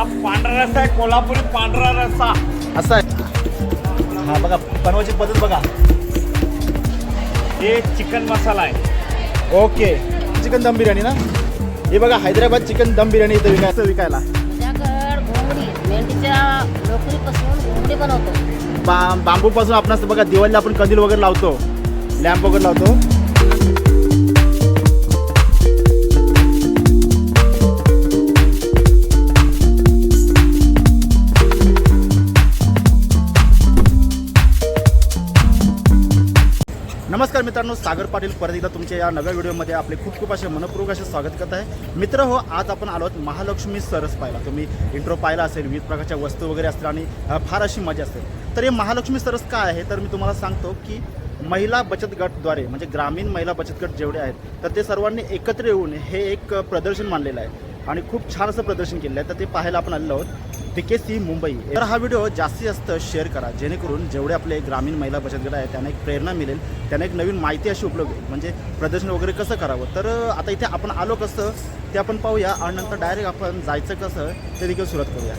हा पांढरा रस्सा आहे कोल्हापुरी पांढरा रस्सा असं आहे. हा बघा बनवायची पद्धत बघा. हे चिकन मसाला आहे. ओके. चिकन दम बिर्याणी ना? हे बघा हैदराबाद चिकन दम बिर्याणी इथं विकायचं विकायला. बा बांबूपासून आपण बघा दिवाळीला आपण कंदील वगैरे लावतो. लॅम्प वगैरे लावतो. नमस्कार मित्रांनो सागर पाटील परत एकदा तुमच्या या नव्या व्हिडिओमध्ये आपले खूप खूप असे मनपूर्वक असे स्वागत करत आहे. मित्र हो आज आपण आलो आहोत महालक्ष्मी सरस पाहिला तुम्ही इंट्रो पाहिला असेल विविध प्रकारच्या वस्तू वगैरे असतील आणि फार अशी मजा असेल. तर हे महालक्ष्मी सरस काय आहे? तर मी तुम्हाला सांगतो की महिला बचत गटद्वारे म्हणजे ग्रामीण महिला बचत गट जेवढे आहेत तर ते सर्वांनी एकत्र येऊन हे एक प्रदर्शन मानलेलं आहे. आणि खूप छान असं प्रदर्शन केलेलं आहे. तर ते पाहायला आपण आलेलो आहोत. P K C Mumbai. तर हा व्हिडिओ जास्तीत जास्त शेअर करा. जेणेकरून जेवढे आपले ग्रामीण महिला बचत गट आहेत त्यांना एक प्रेरणा मिळेल त्यांना एक नवीन माहिती अशी उपलब्ध होईल. म्हणजे प्रदर्शन वगैरे कसं करावं? तर आता इथे आपण आलो कसं ते आपण पाहूया आणि नंतर डायरेक्ट आपण जायचं कसं ते देखील सुरुवात करूया.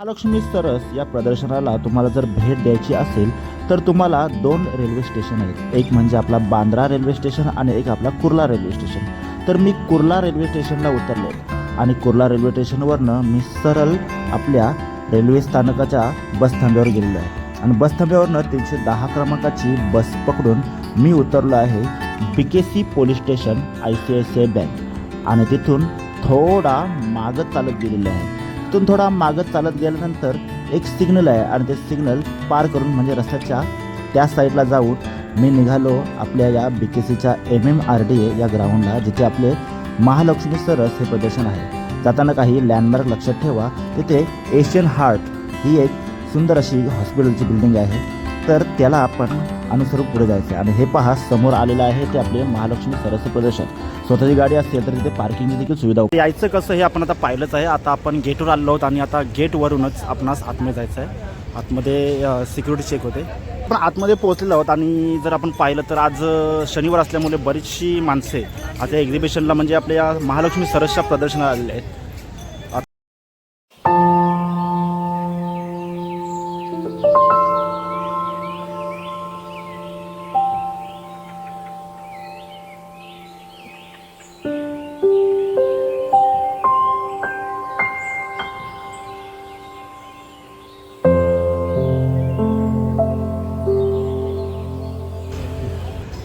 महालक्ष्मी सरस या प्रदर्शनाला तुम्हाला जर भेट द्यायची असेल तर तुम्हाला दोन रेल्वे स्टेशन आहेत. एक म्हणजे आपला बांद्रा रेल्वे स्टेशन आणि एक आपला कुर्ला रेल्वे स्टेशन. तर मी कुर्ला रेल्वे स्टेशनला उतरले आणि कुर्ला रेल्वे स्टेशनवरनं मी सरळ आपल्या रेल्वे स्थानकाच्या बसथांब्यावर गेलेलो आहे. आणि बसथांब्यावरनं तीनशे दहा क्रमांकाची बस पकडून मी उतरलो आहे B K C police station I C I C I bank. आणि तिथून थोडा मागत चालत गेलेलो आहे. तिथून थोडा मागत चालत गेल्यानंतर एक सिग्नल आहे आणि ते सिग्नल पार करून म्हणजे रस्त्याच्या त्या साईडला जाऊन मी निघालो आपल्या या बी के सीच्या M M R D A या ग्राउंडला जिथे आपले महालक्ष्मी सरस हे प्रदर्शन आहे. जाताना काही लँडमार्क लक्षात ठेवा. तिथे एशियन हार्ट ही एक सुंदर अशी हॉस्पिटलची बिल्डिंग आहे. तर त्याला आपण अनुसरून पुढे जायचं आहे आणि हे पहा समोर आलेलं आहे ते आपले महालक्ष्मी सरस प्रदर्शन. स्वतःची गाडी असेल तर तिथे पार्किंगची देखील सुविधा होती. यायचं कसं हे आपण आता पाहिलंच आहे. आता आपण गेटवर आलो आहोत आणि आता गेटवरूनच आपणास आतमध्ये जायचं आहे आतमध्ये सिक्युरिटी चेक होते. आपण आतमध्ये पोहोचलेलो आहोत आणि जर आपण पाहिलं तर आज शनिवार असल्यामुळे बरीचशी माणसे आता एक्झिबिशनला म्हणजे आपल्या महालक्ष्मी सरसच्या प्रदर्शनाला आलेले आहेत.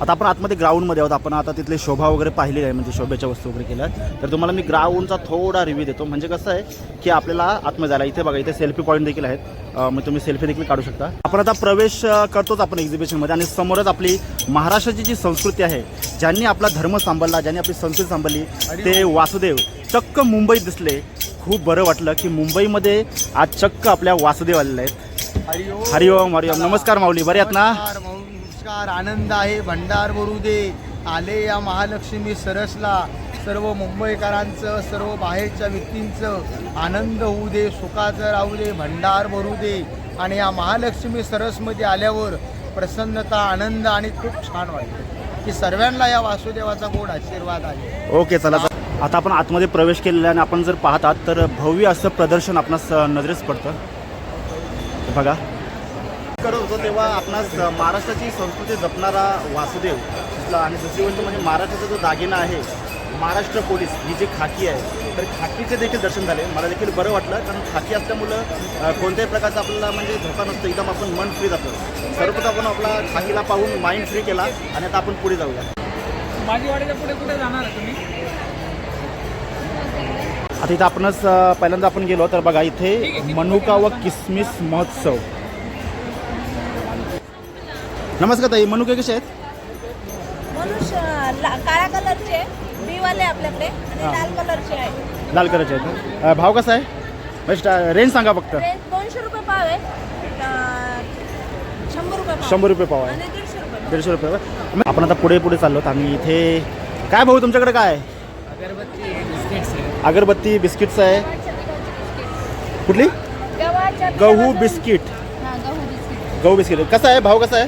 आता आपण आतमध्ये ग्राउंडमध्ये आहोत. आपण आता तिथले शोभा वगैरे पाहिली आहे म्हणजे शोभेच्या वस्तू वगैरे केल्या. तर तुम्हाला मी ग्राउंडचा थोडा रिव्ह्यू देतो. म्हणजे कसं आहे की आपल्याला आतमध्ये जायला इथे बघा इथे सेल्फी पॉईंट देखील आहेत. मग तुम्ही सेल्फी देखील काढू शकता. आपण आता प्रवेश करतोच आपण एक्झिबिशनमध्ये आणि समोरच आपली महाराष्ट्राची जी संस्कृती आहे ज्यांनी आपला धर्म सांभाळला ज्यांनी आपली संस्कृती सांभाळली ते वासुदेव. चक्क मुंबईत दिसले. खूप बरं वाटलं की मुंबईमध्ये आज चक्क आपल्या वासुदेव आलेले आहेत. हरिओम. हरिओम हरिओम. नमस्कार माऊली. बरे आहेत ना? नमस्कार, आनंद आहे. भंडार भरू दे. आले या महालक्ष्मी सरसला. सर्व मुंबईकरांचं सर्व बाहेरच्या व्यक्तींचं आनंद होऊ दे सुखाचं राहू दे भंडार भरू दे. आणि या महालक्ष्मी सरसमध्ये आल्यावर प्रसन्नता आनंद आणि खूप छान वाटतं. की सर्वांना या वासुदेवाचा गोड आशीर्वाद आहे. ओके चला. आता आपण आतमध्ये प्रवेश केलेला आणि आपण जर पाहतात तर भव्य असं प्रदर्शन आपणास नजरेस पडतं. बघा. होतो तेव्हा आपणास महाराष्ट्राची संस्कृती जपणारा वासुदेव आणि दुसरी गोष्ट म्हणजे महाराष्ट्राचा जो दागिना आहे महाराष्ट्र पोलीस ही जी खाकी आहे तर खाकीचे देखील दर्शन झाले. मला देखील बरं वाटलं कारण खाकी असल्यामुळं कोणत्याही प्रकारचा आपल्याला म्हणजे धोका नसतो. एकदम आपण मन फ्री जातो. सर्वप्रथम आपण आपला खाकीला पाहून माइंड फ्री केला आणि आता आपण पुढे जाऊया. माझी वाडीच्या पुढे कुठे जाणार आहे तुम्ही? आता इथं आपणच पहिल्यांदा आपण गेलो तर बघा इथे मनुका व किसमिस महोत्सव. नमस्कार ताई मनुके कसे आहेत? मनुष्य ला- काळ्या कलरचे बी वाले आपल्याकडे आणि हा. लाल कलरचे आहे लाल कलरचे आहेत अ, भाव कसा आहे? म्हणजे स्टा- रेंज सांगा फक्त. ते दोनशे रुपये पाव आहे. अं, शंभर रुपये पाव. शंभर रुपये पाव आहे. आणि दीडशे रुपये दीडशे रुपये आपण आता पुढे पुढे चाललो आणि इथे काय भाऊ तुमच्याकडे काय आहे? अगरबत्ती बिस्किट्स आहे. कुठली? गव्हाच्या गहू बियापासून- बिस्किट. हा, गहू बिस्किट. गहू बिस्किट. कसं आहे? भाव कसा आहे?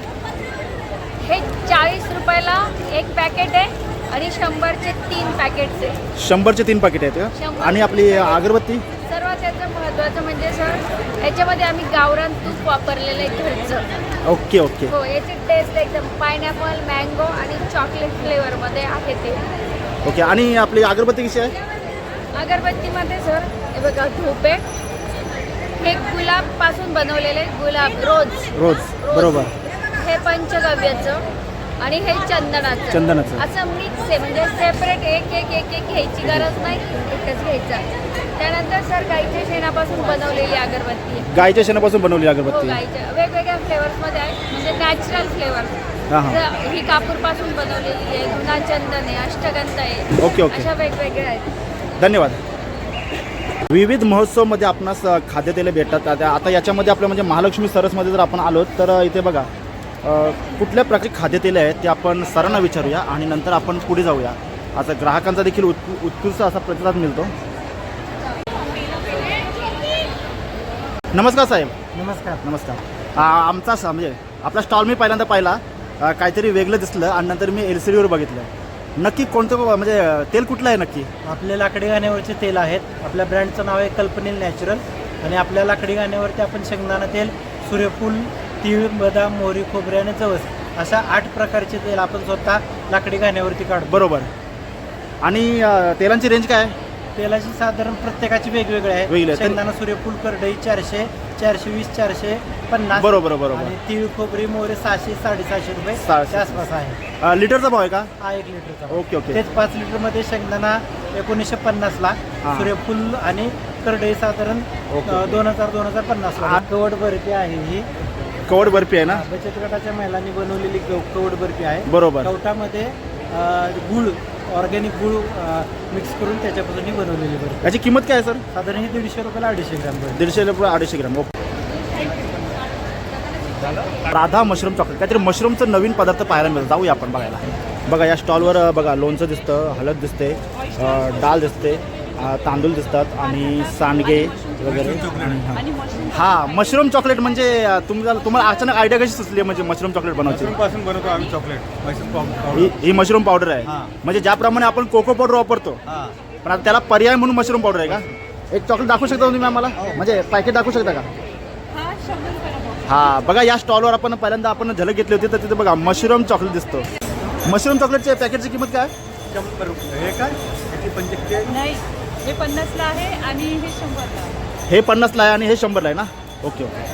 हे चाळीस रुपयाला एक पॅकेट आहे आणि शंभरचे तीन पॅकेट्स आहे. शंभरचे तीन पाकिट आहेत का? शंभर. आणि आपली अगरबत्ती? सर्व त्याचं सगळ्यात महत्त्वाचं म्हणजे सर याच्यामध्ये आम्ही गावरान तूप वापरलेलं आहे घरचं. Okay okay. हो याची टेस्ट एकदम पायनॅपल मँगो आणि चॉकलेट फ्लेवरमध्ये आहे ते. ओके आणि आपली अगरबत्ती कशी आहे? अगरबत्तीमध्ये सर हे बघा धूप आहे. हे गुलाबपासून बनवलेले गुलाब रोज रोज. बरोबर. हे पंचगव्याचं आणि हे चंदनाचं. चंदनाचं. असं मिक्स आहे म्हणजे सेपरेट एक एक एक एक घ्यायची गरज नाही एकच घ्यायचा. त्यानंतर सर गाईच्या शेणापासून बनवलेली अगरबत्ती आहे. गायच्या शेणापासून बनवली हो अगरबत्ती. गाईच्या वेगवेगळ्या फ्लेवर्समध्ये आहे म्हणजे नॅचरल फ्लेवर हां कापूरपासून बनवलेली आहे गुना चंदन आहे अष्टगंध आहे ओके, ओके. अशा वेगवेगळ्या आहेत. धन्यवाद. विविध महोत्सवमध्ये आपणास अ, खाद्यतेले भेटतात. आता आता याच्यामध्ये आपलं म्हणजे महालक्ष्मी सरसमध्ये जर आपण आलो तर अ, इथे बघा कुठल्या प्रकारचे खाद्यतेले आहेत ते आपण सरांना विचारूया आणि नंतर आपण पुढे जाऊया. आता ग्राहकांचा देखील उत्कु उत्कृष्ट असा प्रतिसाद मिळतो. नमस्कार साहेब. नमस्कार. नमस्कार. आमचा म्हणजे आपला स्टॉल मी पहिल्यांदा पाहिला. काहीतरी वेगळं दिसलं आणि नंतर मी एल सी डीवर बघितलं. नक्की कोणतं म्हणजे तेल कुठलं आहे नक्की? आपले लाकडी गाण्यावरचे तेल आहेत. आपल्या ब्रँडचं नाव आहे कल्पनील नॅचरल. आणि आपल्या लाकडी गाण्यावरती आपण शेंगदाणा तेल सूर्यफूल तीळ बदाम मोहरी खोबरे आणि जवस अशा आठ प्रकारचे तेल आपण स्वतः लाकडी गाण्यावरती काढतो बरोबर आणि अ, तेलांची रेंज काय आहे तेलाची साधारण प्रत्येकाची वेगवेगळे वेगळी आहे आहे. शेंगदाणा सूर्यफूल करडई चारशे चारशे वीस चारशे पन्नास बरोबर, बरोबर. आणि तीळ खोबरी मोहरी सहाशे साडेसहाशे रुपये सहाशे. आसपास आहे अ, लिटरचा भाव आहे का हा एक लिटरचा ओके, ओके. तेच पाच लिटरमध्ये शेंगदाणा एकोणीसशे पन्नासला हा. सूर्यफूल आणि करडई साधारण ओके. अ, दोन हजार दोन हजार पन्नासला हा. कवड बर्फी आहे ही. कवड बर्फी आहे ना? बचत गटाच्या महिलांनी बनवलेली कवड बर्फी आहे. बरोबर. कवटामध्ये गुळ ऑर्गॅनिक गुळ मिक्स करून त्याच्यापासून ही बनवलेली बर्फी याची किंमत काय आहे सर? साधारण ही दीडशे रुपयाला अडीचशे ग्राम बर्फी दीडशे रुपये अडीचशे gram. Okay. Radha mushroom chocolate काहीतरी मशरूमचं नवीन पदार्थ पाहायला मिळतं जाऊया आपण बघायला. बघा या स्टॉलवर बघा लोणचं दिसतं हळद दिसते डाळ दिसते तांदूळ दिसतात आणि सांडगे वगैरे. हा. हा मशरूम चॉकलेट म्हणजे तुम्हाला तुम्हाला अचानक आयडिया कशी सुचली आहे म्हणजे मशरूम चॉकलेट बनवायची? पासून बनवतो आम्ही चॉकलेट. पावडर. ही ही मशरूम पावडर आहे. हा. म्हणजे ज्याप्रमाणे आपण कोको पावडर वापरतो हा. पण आता त्याला पर्याय म्हणून मशरूम पावडर आहे का? एक चॉकलेट दाखवू शकता तुम्ही आम्हाला? म्हणजे पॅकेट दाखवू शकता का? हा शंभर रुपयाला box. हा बघा या स्टॉलवर आपण पहिल्यांदा आपण झलक घेतली होती तर तिथे बघा मशरूम चॉकलेट दिसतो. मशरूम चॉकलेटच्या पॅकेटची किंमत काय? शंभर रुपये. हे काय? पंचेचाळीस? नाही. हे पन्नासला आहे आणि हे शंभरला आहे. हे पन्नासला आहे आणि हे शंभरला आहे ना? Okay okay.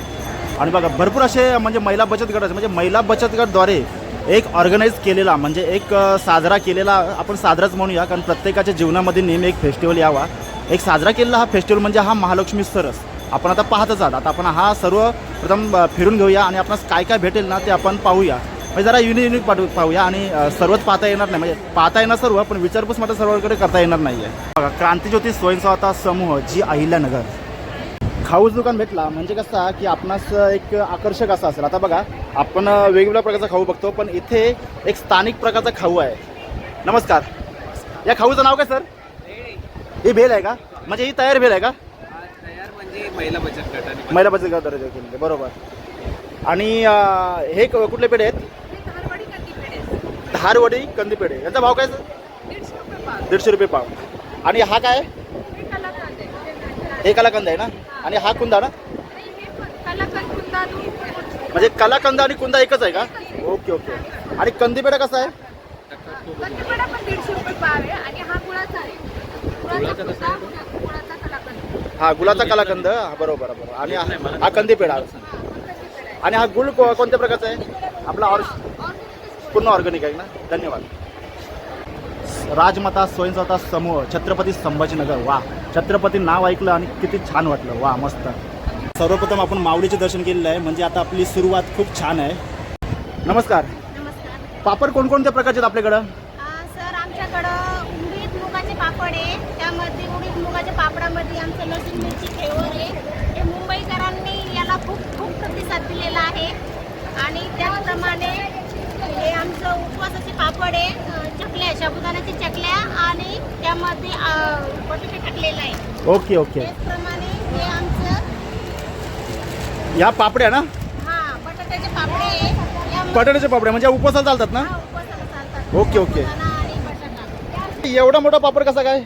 आणि बघा भरपूर असे म्हणजे महिला बचत गट म्हणजे महिला बचत गटद्वारे एक ऑर्गनाईज केलेला म्हणजे एक अ, साजरा केलेला आपण साजराच म्हणूया कारण प्रत्येकाच्या जीवनामध्ये नेहमी एक फेस्टिवल यावा. एक साजरा केलेला हा फेस्टिवल म्हणजे हा महालक्ष्मी सरस. आपण आता पाहतच आहात. आता आपण हा सर्व प्रथम अ, फिरून घेऊया आणि आपणास काय काय भेटेल ना ते आपण पाहूया. म्हणजे जरा युनिक युनिक पाठवू पाहूया आणि सर्वच पाहता येणार नाही. म्हणजे पाहता येणार सर्व पण विचारपूस मात्र सर्वांकडे करता येणार नाही आहे बघा क्रांतिज्योती स्वयंसेवता समूह जी अहिल्यानगर. खाऊच दुकान भेटला म्हणजे कसा की आपणास एक आकर्षक असा असेल. आता बघा आपण वेगवेगळ्या प्रकारचा खाऊ बघतो पण इथे एक स्थानिक प्रकारचा खाऊ आहे. नमस्कार. या खाऊचं नाव काय सर? ही भेल आहे का? म्हणजे ही तयार भेल आहे का? महिला बचत गटाने केलेली बरोबर. आणि हे कुठले पेढे आहेत? धारवडी कंदी पेढे याचा भाव काय सर? दीडशे रुपये पाव. आणि हा काय? हे कलाकंद आहे. ना? आणि हा कुंदा ना? म्हणजे कलाकंद आणि कुंदा एकच आहे का? Okay okay. आणि कंदी पेढा कसा आहे? कंदीपेढा पण दीडशे रुपये पाव आहे आणि हा गुळाचा आहे. गुळाचा गुळाचा गुळाचा कलाकंद. हा गुलाचा कलाकंद. हा, बरोबर बरोबर. आणि हा- हा कंदी पेढा आणि हा गुळ को- कोणत्या प्रकारचा आहे? आपला ऑर पूर्ण ऑर्गॅनिक आहे ना? धन्यवाद. राजमाता स्वयंसेवता समूह छत्रपती संभाजीनगर वा छत्रपती नाव ऐकलं आणि किती छान वाटलं. वा मस्त. सर्वप्रथम आपण माऊलीचे दर्शन केलेलं आहे. म्हणजे आता आपली सुरुवात खूप छान आहे. नमस्कार. नमस्कार. पापड कोणकोणत्या प्रकारचे आहेत आपल्याकडं? सर आमच्याकडं उडीद मुगाचे पापड आहे. त्यामध्ये उडीद मुगाच्या पापडामध्ये आमचं लसूण मिरची फ्लेवर आहे. हे मुंबईकरांनी याला खूप खूप प्रतिसाद दिलेला आहे. आणि त्याचप्रमाणे हे आमचं उपवासाचे पापड आहे चकल्या साबुदाण्याच्या चकल्या आणि त्यामध्ये बटाटे टाकलेलं आहे. Okay okay. त्याचप्रमाणे हे आमचं या पापड्या ना? हां बटाट्याचे पापडे आहे. बटाट्याच्या पापड्या म्हणजे उपवासाला चालतात ना? हा, उपवासाला चालतात. Okay, okay. साबुदाणा आणि बटाटा. एवढा मोठा पापड कसा काय?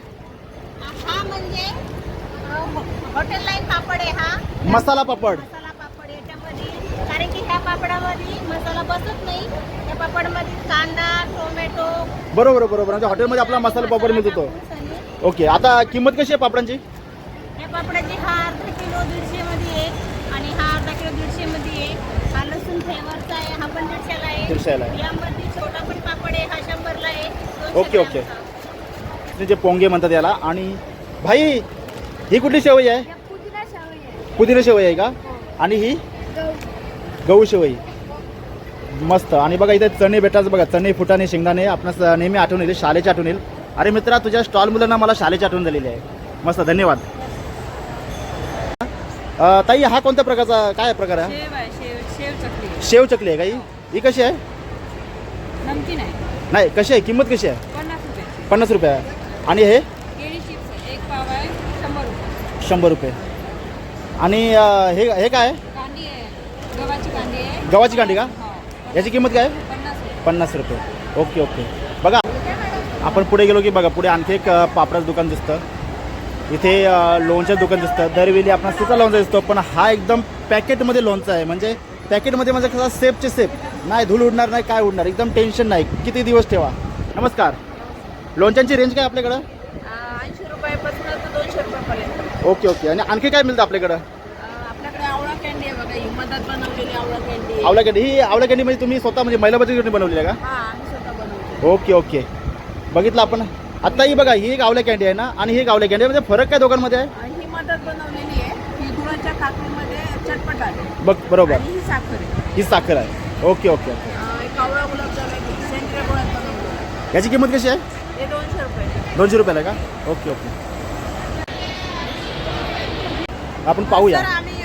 हा म्हणजे हॉटेल लाईन पापड आहे हा. मसाला पापड. मसाला पापड याच्यामध्ये कारण की ह्या पापडामध्ये मसाला बसत नाही. त्या पापडमध्ये कांदा टोमॅटो. बरोबर बरोबर. म्हणजे हॉटेलमध्ये आपला मसाला पापड मिळतो तो. ओके आता किंमत कशी आहे पापडांची? या पापडाची हा अर्धा किलो दीडशे मध्ये आहे आणि हा अर्धा किलो दीडशे मध्ये आहे. हा लसूण फ्लेवरचा आहे हा पण दीडशेला दीडशेला आहे. यामध्ये छोटा पण पापड आहे हा शंभरला आहे. Okay, okay. जे पोंगे म्हणतात याला. आणि भाई ही कुठली शेवई आहे? पुदिना शावई आहे. पुदिना शेवई आहे का? आणि ही? गहू शेवई मस्त. आणि बघा इथे चणे भेटायचं बघा. चणे फुटाणे शेंगदाणे. आपणास नेहमी आठवण येईल. शाळेची आठवण येईल. अरे मित्रा तुझ्या स्टॉल मुलांना मला शाळेची आठवण झालेली आहे. मस्त. धन्यवाद. ताई हा कोणत्या प्रकारचा काय प्रकार आहे? शेव चकली. आहे का ही? ही कशी आहे? नाही कशी आहे? किंमत कशी आहे? पन्नास रुपये. आणि हे? शंभर रुपये. आणि हे हे काय आहे कांदी आहे गव्हाची कांदी आहे गव्हाची कांडी का? हो. याची किंमत काय? पन्नास रुपये. Okay okay. बघा आपण पुढे गेलो की बघा पुढे आणखी एक पापडाचं दुकान दिसतं. इथे लोणचं दुकान दिसतं. दरवेळी आपण सुका लोणचा दिसतो पण हा एकदम पॅकेटमध्ये लोणचा आहे. म्हणजे पॅकेटमध्ये म्हणजे कसा सेफचे सेफ. नाही धूळ उडणार नाही काय उडणार? एकदम टेन्शन नाही. किती दिवस ठेवा. नमस्कार. लोणच्यांची रेंज काय आपल्याकडं? ऐंशी रुपयापासून दोनशे रुपयापर्यंत. Okay okay. आणि आणखी काय मिळतं आपल्याकडं? आपल्याकडे आवळा कॅन्डी आहे बघा. मधात बनवलेली आवळा कॅन्डी आवळा कॅन्डी ही आवळा कॅन्डी म्हणजे तुम्ही स्वतः म्हणजे महिला बचत गटाने बनवली आहे का? हा आम्ही स्वतः बनवतो ओके ओके. बघितलं आपण. आता ही बघा ही एक आवल्या कॅन्डी आहे ना? आणि ही एक आवल्या कॅन्डी आहे. म्हणजे फरक काय दोघांमध्ये आहे? आणि ही मधात बनवलेली आहे. ही गुळाच्या काकडीमध्ये चटपट आहे बघ बरोबर. आणि ही साखर आहे. ही साखर आहे. Okay okay okay. अं, एक आवळा गुलाबजाम आहे. सेंद्रिय गुळात बनवलेला याची किंमत कशी आहे? हे दोनशे रुपये. दोनशे रुपयाला का? Okay okay. आपण पाहूया. आम्ही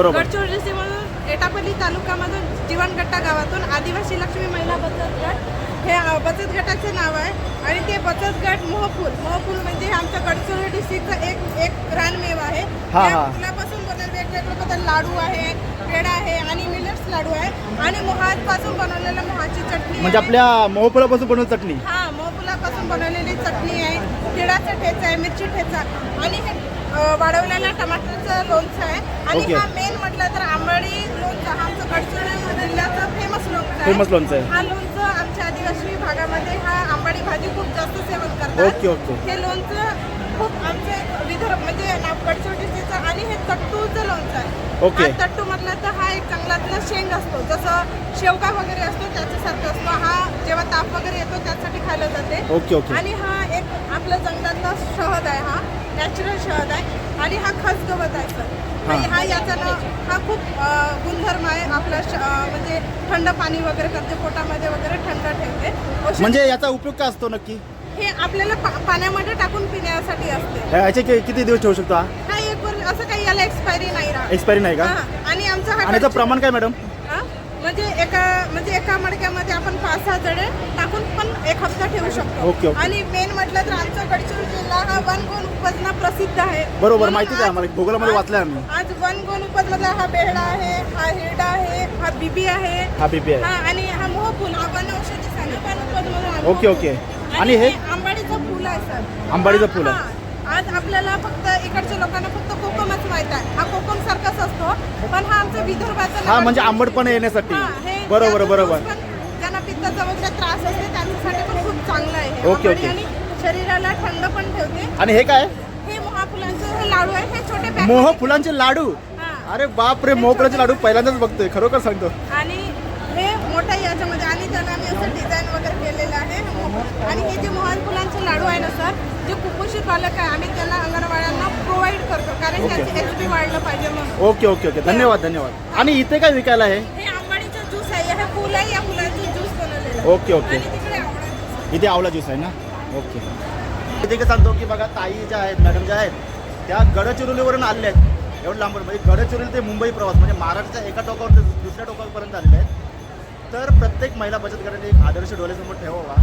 बरोबर. गडचिरोली डिस्ट्रिक्टमधून एटापल्ली तालुक्यामधून जीवनगट्टा गावातून आदिवासी लक्ष्मी महिला बचत गट हे बचत गटाचे नाव आहे आणि ते बचत गट मोहफूल मोहफूल म्हणजे आमच्या गडचिरोली डिस्ट्रिक्टचा एक एक रानमेवा आहे हा, त्या हा. फुलापासून बनवलेले वेगवेगळे पदार्थ लाडू आहे पेढा आहे आणि मिलेट्स लाडू आहे आणि मोहापासून बनवलेलं मोहाची चटणी म्हणजे आहे. आपल्या मोहफुलापासून बनवून चटणी हा मोहफुलापासून बनवलेली चटणी आहे तिळाचा ठेचा आहे मिरची ठेचा आणि हे वाढवलेलं टमाटरचं लोणचं आहे. आणि. हा मेन म्हटलं तर आंबडी लोणचं हा आमचं गडचिरोली जिल्ह्याचं फेमस लोणचं आहे. फेमस लोणचं आहे. हा लोणचं आमच्या आदिवासी भागामध्ये हा आंबाडी भाजी खूप जास्त सेवन करतात. Okay, okay. हे लोणचं खूप आमचे विदर्भ म्हणजे ना- गडचिरोली जिल्ह्याचं आणि हे तट्टूचं लोणचं आहे. ओके. हा तट्टू म्हटलं तर हा एक चांगलातला शेंग असतो. जसं शेवगा वगैरे असतो त्याच्यासारखं असतो. हा जेव्हा ताप वगैरे येतो त्यासाठी खायला जाते. Okay okay. आणि हा एक आपला जंगलातला शहद आहे हा. नॅचरल शहद आहे आणि हा खसगवत आहे सर. आणि हा याचा ना हा खूप गुणधर्म आहे. आपला म्हणजे थंड पाणी वगैरे करते पोटामध्ये वगैरे थंड ठेवते. म्हणजे याचा उपयोग काय असतो नक्की? हे आपल्याला पाण्यामध्ये टाकून पिण्यासाठी असते. याचे किती दिवस ठेवू शकतो हा? एक असं काही याला एक्सपायरी नाही एक्सपायरी नाही का? आणि आमचा हा प्रमाण काय मॅडम? म्हणजे एका म्हणजे एका मडक्यामध्ये आपण पाच सहा जडे टाकून पण एक हप्ता ठेवू शकतो. आणि मेन म्हटलं तर आमचा गडचिरोली जिल्हा हा वनगोन उपजना प्रसिद्ध आहे बरोबर म्हणून माहितीच आहे आज- आम्हाला भूगोलामध्ये आज- वाचलंय आम्ही आज वनगोन उपजमधला हा बेहडा आहे हा हिरडा आहे हा बिबी आहे हा बीपी हा आहे आणि हा मोहफूल हा वन औषधी वन उपजमधून ओके, ओके. आणि आणि हे? हे आंबाडीचं फुल आहे सर आंबाडीचं हा- फुल आहे. आज आपल्याला फक्त इकडच्या लोकांना फक्त कोकमच माहीत आहे. हा कोकम सारखाच असतो पण हा आमचा विदर्भाचा हा म्हणजे आंबटपणा येण्यासाठी. बरोबर बरोबर. ज्यांना पित्ताचा वगैरे त्रास असते त्यांच्यासाठी पण खूप चांगलं आहे. Okay, okay. आणि शरीराला थंड पण ठेवते. आणि हे काय? हे मोहाफुलांचे हे लाडू आहे हे छोटे मोह फुलांचे लाडू? हा. अरे बाप रे मोह फुलांचे लाडू पहिल्यांदाच बघतोय खरोखर सांगतो. आणि मोठ्या याच्यामध्ये आणि त्याला आम्ही असं डिझाईन वगैरे केलेलं आहे. आणि हे जे मोहन फुलांचे लाडू आहे ना सर जे कुपोषित बालक आहे आम्ही त्यांना अंगणवाड्यांना प्रोव्हाइड करतो. कारण. त्यांची एच पी वाढलं पाहिजे म्हणून. ओके ओके ओके धन्यवाद धन्यवाद. आणि इथे काय विकायला आहे? हे आंबाडीचं ज्यूस आहे. हे फुल आहे या फुलाचं ज्यूस बनवलेलं आहे. ओके ओके आणि तिकडे आवळा juice. इथे आवला ज्यूस आहे ना? ओके इथे काय सांगतो की बघा ताई ज्या आहेत मॅडम ज्या आहेत त्या गडचिरोलीवरून आलेल्या आहेत. एवढं लांब म्हणजे गडचिरोली ते मुंबई प्रवास म्हणजे महाराष्ट्राच्या एका टोकावर ते दुसऱ्या टोकापर्यंत आलेले आहेत. तर प्रत्येक महिला बचत गटाने एक आदर्श डोळ्यासमोर ठेवावा.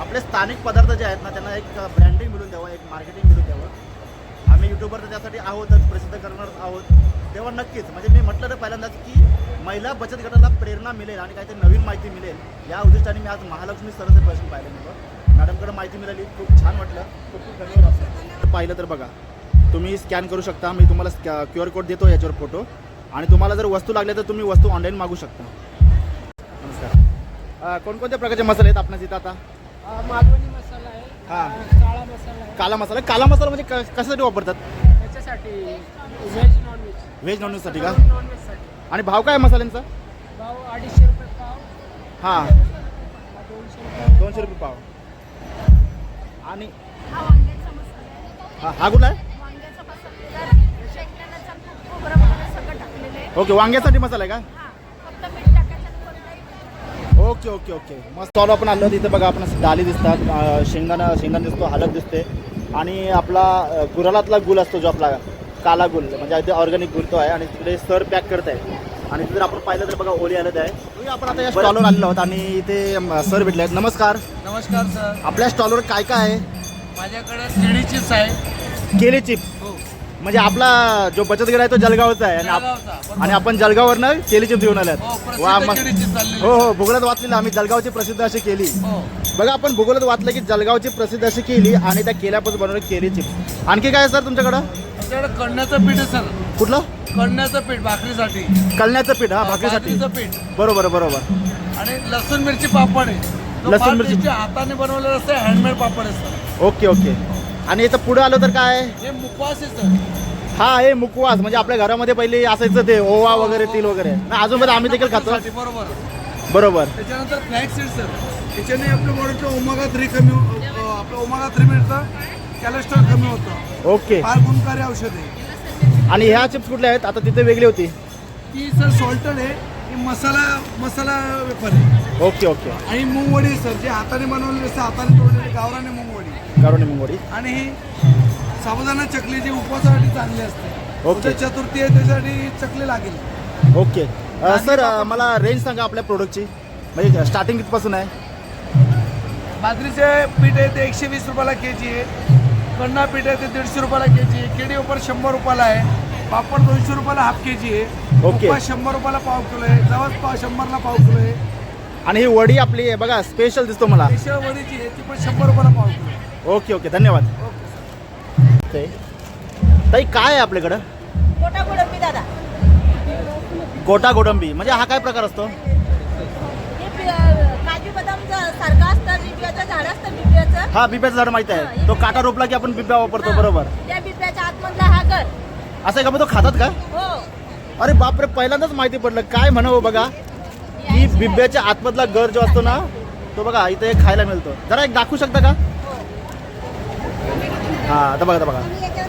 आपले स्थानिक पदार्थ जे आहेत ना त्यांना एक ब्रँडिंग मिळून द्यावं एक मार्केटिंग मिळून द्यावं. आम्ही युट्यूबवर तर त्यासाठी आहोतच प्रसिद्ध करणार आहोत. तेव्हा नक्कीच म्हणजे मी म्हटलं तर पहिल्यांदाच की महिला बचत गटाला प्रेरणा मिळेल आणि काहीतरी नवीन माहिती मिळेल. या उद्दिष्टाने मी आज महालक्ष्मी सरस पाहिलं होतं मॅडमकडे माहिती मिळाली खूप छान वाटलं. खूप खूप धन्यवाद पाहिलं तर बघा तुम्ही स्कॅन करू शकता. मी तुम्हाला क्यू आर कोड देतो याच्यावर फोटो आणि तुम्हाला जर वस्तू लागल्या तर तुम्ही वस्तू ऑनलाईन मागू शकता. अ, कोणकोणत्या प्रकारचे मसाले आहेत आपल्या इथं आता? मालवणी मसाला आहे हां. काळा मसाला आहे. काला मसाला. काला मसाला म्हणजे क- कशासाठी वापरतात? त्याच्यासाठी व्हेज नॉनव्हेज व्हेज नॉनव्हेजसाठी का? नॉनव्हेजसाठी आणि भाव काय आहे मसाल्यांचा? भाव अडीचशे रुपये पाव. हां. दोनशे रुपये दोनशे रुपये पाव. आणि? हा वांग्याचा मसाला आहे. हा हा कुठला आहे? वांग्याचा मसाला शेंगदाण्याचा खूप खोबरं वगैरे सगळं टाकलेलं आहे. ओके वांग्यासाठी मसाला आहे का? हा. Okay okay okay. मस्त स्टॉल आपण आलो तिथे बघा आपण डाली दिसतात शेंगदाणा शेंगदाणा दिसतो हळद दिसते. आणि आपला गुरालातला गुल असतो जो आपला काला गुल म्हणजे अगदी ऑर्गॅनिक गुल तो आहे. आणि तिकडे सर पॅक करत आहे. आणि जर आपण पाहिलं तर बघा ओली आलं आहे. आपण आता या स्टॉलवर आलेलो आहोत आणि इथे सर भेटले आहेत. नमस्कार. नमस्कार सर. आपल्या स्टॉलवर काय काय आहे? माझ्याकडे केळी चिप्स आहे. केली चिप्स हो. म्हणजे आपला जो बचत गट आहे तो जळगावचा आहे. आणि आप- आपण जळगाववरनं केली चिप्स घेऊन आल्यात. हो, वा मस्त. हो हो भूगोलात वाचलेलं आम्ही जळगावची प्रसिद्ध अशी केली. हो. बघा आपण भूगोलात वाचलं की जळगावची प्रसिद्ध अशी केली आणि त्या केल्यापासून बनवली केली चिप्स आणखी काय आहे सर तुमच्याकडं? आमच्याकडे कणण्याचं पीठ आहे सर. कुठलं? कणण्याचं पीठ भाकरीसाठी. कळण्याचं पीठ हा भाकरीसाठी. पीठ. बरोबर बरोबर. आणि लसूण मिरची पापड आहे. तो लसूण फार मिरची- tasty हाताने बनवलेलं असतं हँडमेड पापड आहे सर. Okay okay. आणि इथं पुढं आलं तर काय? हे मुखवास आहे सर. हा हे मुकवास. म्हणजे आपल्या घरामध्ये पहिले असायचं ते ओवा वगैरे तिल वगैरे. ना अजून पण आम्ही देखील खातो. साठी, बरोबर. बरोबर. त्याच्यानंतर फ्लॅक्स सीड सर. त्याच्याने आपल्या बॉडीचं ओमागा थ्री कमी हो- अ, आपलं ओमागा थ्री मिळतं. कॅलेस्ट्रॉल कमी होतं. ओके. फार गुणकारी औषध आहे. आणि ह्या चिप्स कुठल्या आहेत? आता तिथे वेगळी होती. ती सर सॉल्टेड आहे. ही मसाला मसाला वेपर आहे. Okay okay. आणि मूगवडी सर. जे हाताने बनवलेली असते हाताने तोडलेली गावराने मूगवडी. कारोणी मुंगोडी आणि ही साबुदाणा चकली जी उपवासासाठी चांगली असते. ओके. चतुर्थी आहे त्यासाठी चकली लागेल. ओके. अ, सर अ, मला रेंज सांगा आपल्या प्रोडक्टची म्हणजे स्टार्टिंग कितपासून आहे? बाजरीचे पीठ आहे ते एकशे वीस रुपयाला के जी आहे. कण्णा पीठ आहे ते दीडशे रुपयाला के जी आहे. केळी उपर शंभर रुपयाला आहे. पापड दोनशे रुपयाला हाफ के जी आहे. ओके. उपवास शंभर रुपयाला पाव किलो आहे. जवळ पाव शंभरला पाव किलो आहे. आणि ही वडी आपली आहे बघा स्पेशल दिसतो मला. स्पेशल वडीची आहे ती पण शंभर रुपयाला पाव किलो आहे. ओके ओके धन्यवाद. ते. ताई काय आहे आपल्याकडं? गोटा गोडंबी दादा. गोटा गोडंबी. म्हणजे हा काय प्रकार असतो? हे पि- काजू बदाम ज- सारखं असतं बिब्याचं झाड असतं हा बिब्याचं झाड माहिती आहे. तो काटा रोपला की आपण बिब्या वापरतो बरोबर. त्या बिब्याच्या आतमधला हा घर असं आहे का? मग तो खातात का? हो. अरे बापरे पहिल्यांदाच माहिती पडलं. काय म्हणावं बघा. की बिब्याच्या आतमधला गर जो असतो ना तो बघा इथे खायला मिळतो. जरा एक दाखवू शकता का? हा आता बघा आता बघा.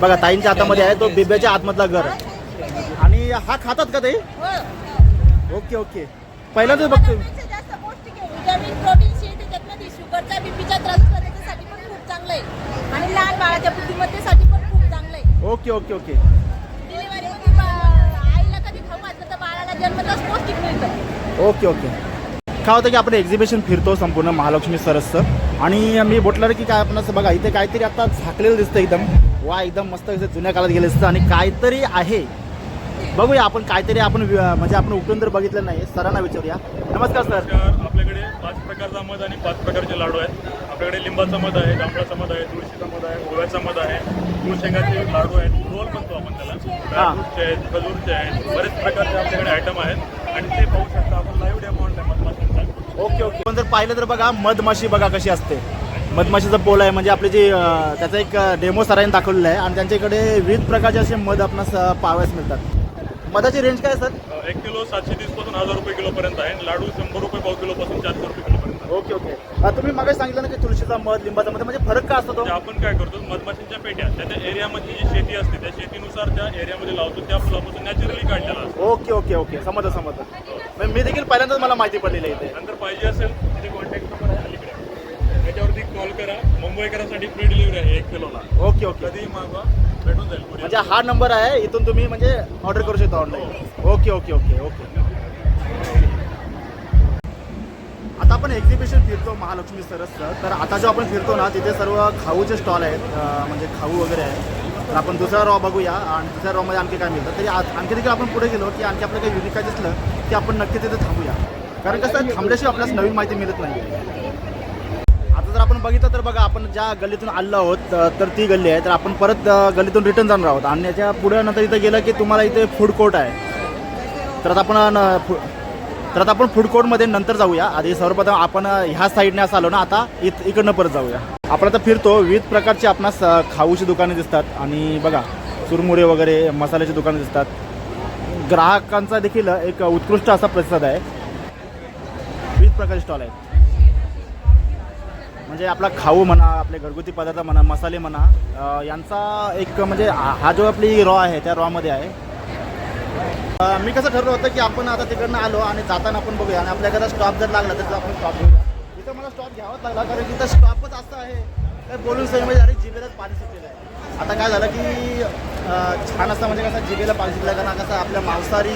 बघा ताईंच्या हातामध्ये आहे तो बिब्याच्या आतमधला गर आणि हा खातात का ते ओके ओके. पहिल्यांदाच आहे. Okay okay okay. Okay okay. काय होतं की आपण एक्झिबिशन फिरतो संपूर्ण महालक्ष्मी सरसचं. आणि मी बोटलं की काय आपण असं बघा इथे काहीतरी आता झाकलेलं दिसतं एकदम. वा एकदम मस्त जुन्या काळात गेलं दिसतं. आणि काहीतरी आहे. बघूया आपण काहीतरी आपण म्हणजे आपण उठून तर बघितलं नाही सरांना विचारूया. नमस्कार सर. आपल्याकडे पाच प्रकारचा मध आणि पाच प्रकारचे लाडू आहेत. आपल्याकडे लिंबाचा मध आहे जांभळाचा मध आहे तुळशीचा मध आहे ओव्याचा मध आहे गुळ शेंगाचे लाडू आहेत रोल म्हणतो आपण त्याला. आहेत खजूरचे आहेत बरेच प्रकारचे आपल्याकडे आयटम आहेत आणि ते पाहू शकता आपण लाईव्ह डेमो आणलाय मधमाशांचा ओके ओके. पण जर पाहिलं तर बघा मधमाशी बघा कशी असते. मधमाशीचं पोल आहे म्हणजे आपले जे त्याचा एक डेमो सरांनी दाखवलेला आहे. आणि त्यांच्याकडे विविध प्रकारचे असे मध आपणास पाहावयास मिळतात. मधाची रेंज काय सर? एक किलो सातशे तीसपासून हजार रुपये किलो पर्यंत आहे लाडू शंभर रुपये पाव किलो पासून चारशे रुपये किलो पर्यंत. Okay okay. तुम्ही मग सांगितलं ना की तुळशीचा मध लिंबाचा मध म्हणजे फरक का असतो म्हणजे आपण काय करतो मधमाशांच्या पेट्या त्या त्या एरियामध्ये जी शेती असते त्या शेतीनुसार त्या एरियामध्ये लावतो त्या फुलापासून नॅचरली काढलेला ओके ओके ओके. समजलं समजलं. म्हणजे मी देखील पहिल्यांदाच मला माहिती पडलेली आहे इथे. नंतर पाहिजे असेल तिथे कॉन्टॅक्ट नंबर आहे अलीकडे त्याच्यावरती कॉल करा. मुंबईकरांसाठी फ्री डिलिव्हरी आहे एक किलोला. Okay okay. कधीही मागवा भेटून जाईल. म्हणजे हा नंबर आहे इथून तुम्ही म्हणजे ऑर्डर करू शकता online okay okay okay okay. आता आपण एक्झिबिशन फिरतो महालक्ष्मी सरसचं तर आता जो आपण फिरतो ना तिथे सर्व खाऊचे स्टॉल आहेत अं, म्हणजे खाऊ वगैरे आहे तर आपण दुसरा रॉ बघूया आणि दुसऱ्या रॉमध्ये आणखी काय मिळतं. तरी आज आणखी देखील आपण पुढे गेलो की आणखी आपलं काही युनिक काय दिसलं की आपण नक्की तिथे थांबूया. कारण कसं थांबल्याशिवाय आपल्याला नवीन माहिती मिळत नाही आता जर आपण बघितलं तर बघा आपण ज्या गल्लीतून आलो आहोत तर ती गल्ली आहे. तर आपण परत गल्लीतून रिटर्न जाणार आहोत. आणि याच्यापुढे नंतर इथं गेलं की तुम्हाला इथे फूड कोर्ट आहे. तर आता आपण न- तर आता आपण फूड कोर्टमध्ये नंतर जाऊया. आधी सर्वप्रथम आपण ह्या साईडने असं आलो ना आता इथ इकडनं परत जाऊया. आपण आता फिरतो विविध प्रकारची आपणास खाऊची दुकाने दिसतात आणि बघा चुरमुरे वगैरे मसाल्याची दुकानं दिसतात. ग्राहकांचा देखील एक उत्कृष्ट असा प्रतिसाद आहे. विविध प्रकारचे स्टॉल आहेत. म्हणजे आपला खाऊ म्हणा आपले घरगुती पदार्थ म्हणा मसाले म्हणा यांचा एक म्हणजे हा हा जो आपली रॉ आहे त्या रॉमध्ये आहे. मी कसं ठरलं होतं की आपण आता तिकडनं आलो आणि जाताना आपण बघूया आणि आपल्याकडे स्टॉप जर लागला तर आपण स्टॉप घेऊ मला स्टॉप घ्यावाच लागला कारण की तर स्टॉपच असं आहे. तर बोलून सही म्हणजे अरे जिबेलाच पाणी सुटलेलं आहे. आता काय झालं की छान असं म्हणजे कसं जिबेला पाणी सुटलं कारण कसं आपल्या मांसाहारी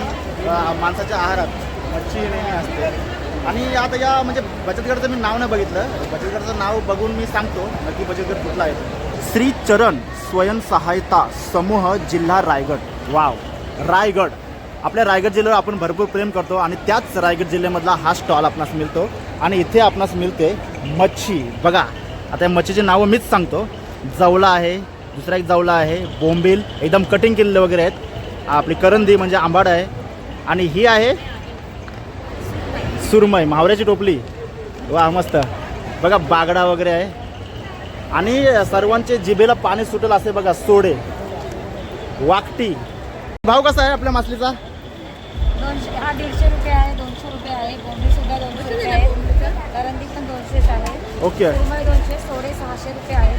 माणसाच्या आहारात मच्छी नेहमी असते. आणि आता या म्हणजे बचत गटचं मी नाव नाही बघितलं. बचत नाव बघून मी सांगतो नक्की बचत गट कुठला आहे. श्री चरण स्वयंसहायता समूह जिल्हा रायगड. वाव रायगड. आपल्या रायगड जिल्ह्यावर आपण भरपूर प्रेम करतो आणि त्याच रायगड जिल्ह्यामधला हा स्टॉल आपणास मिळतो. आणि इथे आपणास मिळते मच्छी. बघा आता या मच्छीची नावं मीच सांगतो. जवला आहे दुसरा एक जवला आहे बोंबील एकदम कटिंग केलेले वगैरे आहेत. आपली करंदी म्हणजे आंबाड आहे. आणि ही आहे सुरमई मावऱ्याची टोपली. वा मस्त. बघा बागडा वगैरे आहे. आणि सर्वांचे जिभेला पाणी सुटेल असे बघा सोडे. वाकटी. भाव कसा आहे आपल्या मासलीचा? हा दीडशे रुपये आहे दोनशे रुपये आहे बोंबी सुद्धा दोनशे रुपये आहे. करंदी पण दोनशेच आहे. ओके. सुरमई दोनशे सोडे सहाशे रुपये आहे.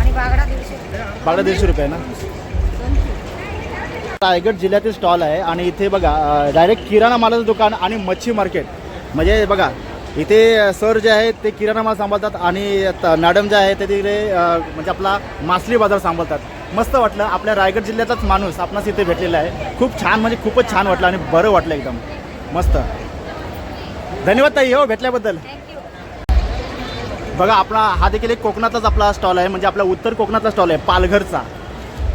आणि बागडा दीडशे. रुपये बागडा दीडशे रुपये ना? रायगड जिल्ह्यातील स्टॉल आहे आणि इथे बघा डायरेक्ट किराणा मालाचं दुकान आणि मच्छी मार्केट म्हणजे बघा इथे सर जे आहेत ते किराणा माल सांभाळतात आणि मॅडम जे आहे ते अ, म्हणजे आपला मासली बाजार सांभाळतात. मस्त वाटलं. आपल्या रायगड जिल्ह्याचाच माणूस आपणास इथे भेटलेला आहे. खूप छान म्हणजे खूपच छान वाटलं आणि बरं वाटलं एकदम. मस्त. धन्यवाद ताई हो भेटल्याबद्दल. बघा आपला हा देखील एक कोकणातलाच आपला स्टॉल आहे म्हणजे आपला उत्तर कोकणातला स्टॉल आहे पालघरचा.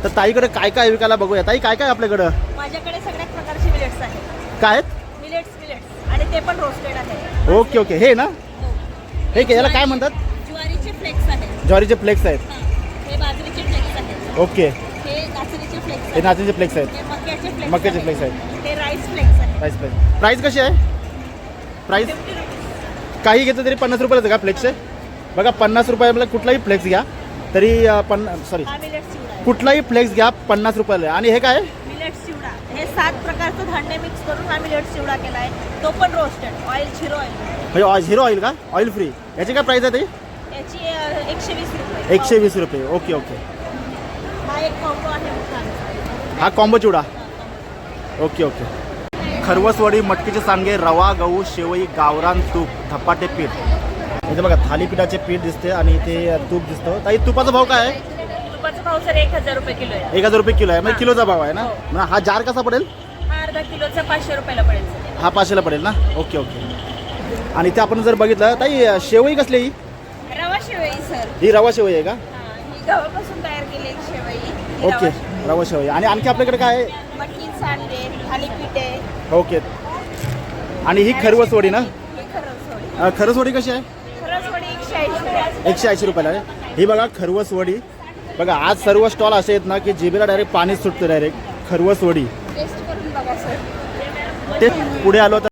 तर ताईकडे काय काय विकायला बघूया. ताई काय काय आपल्याकडं? माझ्याकडे सगळ्या प्रकारचे मिलेट्स आहेत. काय आहेत? मिलेट्स मिलेट्स आणि ते पण रोस्टेड आहे ओके ओके. हे ना? हे. काय याला काय म्हणतात? ज्वारीचे फ्लेक्स आहेत. ज्वारीचे फ्लेक्स आहेत. हे. बाजरीचे फ्लेक्स आहेत ओके. हे नाचणीचे फ्लेक्स हे नाचणीचे फ्लेक्स आहेत. हे मक्याचे फ्लेक्स मक्याचे आहेत. हे rice flakes price price price कशी आहे? प्राईस? काही घेतलं तरी पन्नास रुपयालाच आहे का फ्लेक्सचे? बघा पन्नास रुपयाला कुठलाही फ्लेक्स घ्या तरी अं, पन्ना सॉरी हा चिवडा आहे. कुठलाही फ्लेक्स घ्या पन्नास रुपयाला आहे. आणि हे काय चिवडा. हे सात प्रकारचं धान्य मिक्स करून हा मिलेट्स चिवडा केला आहे तो पण रोस्टेड ऑइल झिरो ऑइल म्हणजे ऑ- झिरो ऑइल का? ऑइल फ्री याची काय प्राईस आहे याची अ, एकशे वीस रुपये. एकशे वीस रुपये. Okay okay. एक कॉम्बो आहे मोठा हा कॉम्बो चिवडा? ओके ओके खरवसवडी मटकीचे सांगे रवा गहू शेवई गावरान तूप धपाटे पीठ. इथे बघा थालीपीठाचे पीठ दिसते आणि इथे तूप दिसतं. ताई तुपाचा भाव काय आहे? तुपाचा भाव सर एक हजार रुपये किलो आहे. एक हजार रुपये किलो आहे. म्हणजे किलोचा भाव आहे ना? मग हा जार कसा पडेल? हा अर्धा किलोचा पाचशे रुपयाला पडेल सर. हा पाचशेला पडेल ना? ओके ओके आणि इथे आपण जर बघितलं ताई शेवई कसली ही? रवा शेवई सर. ही रवा शेवई आहे का? हा ही गव्हापासून तयार केलेली शेवई ही ओके रवा शेवई. आणि आणखी आपल्याकडे काय आहे? मटकी सांडे ओके. आणि ही खरवसवडी ना? ही खरसवडी अं, खरवसवडी कशी आहे? खरसवडी एकशे ऐंशी एकशे ऐंशी रुपयाला आहे. ही बघा खरवसवडी बघा आज सर्व स्टॉल असे आहेत ना की जिभेला डायरेक्ट पाणी सुटतं डायरेक्ट खरवसवडी टेस्ट करून बघा सर ते पुढे आलो तर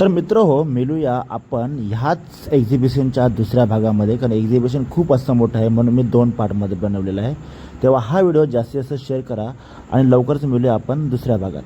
तर मित्र हो मिळूया आपण ह्याच एक्झिबिशनच्या दुसऱ्या भागामध्ये. कारण एक्झिबिशन खूप असं मोठं आहे म्हणून मी दोन पार्टमध्ये बनवलेलं आहे. तेव्हा हा व्हिडिओ जास्तीत जास्त शेअर करा आणि लवकरच मिळूया आपण दुसऱ्या भागात.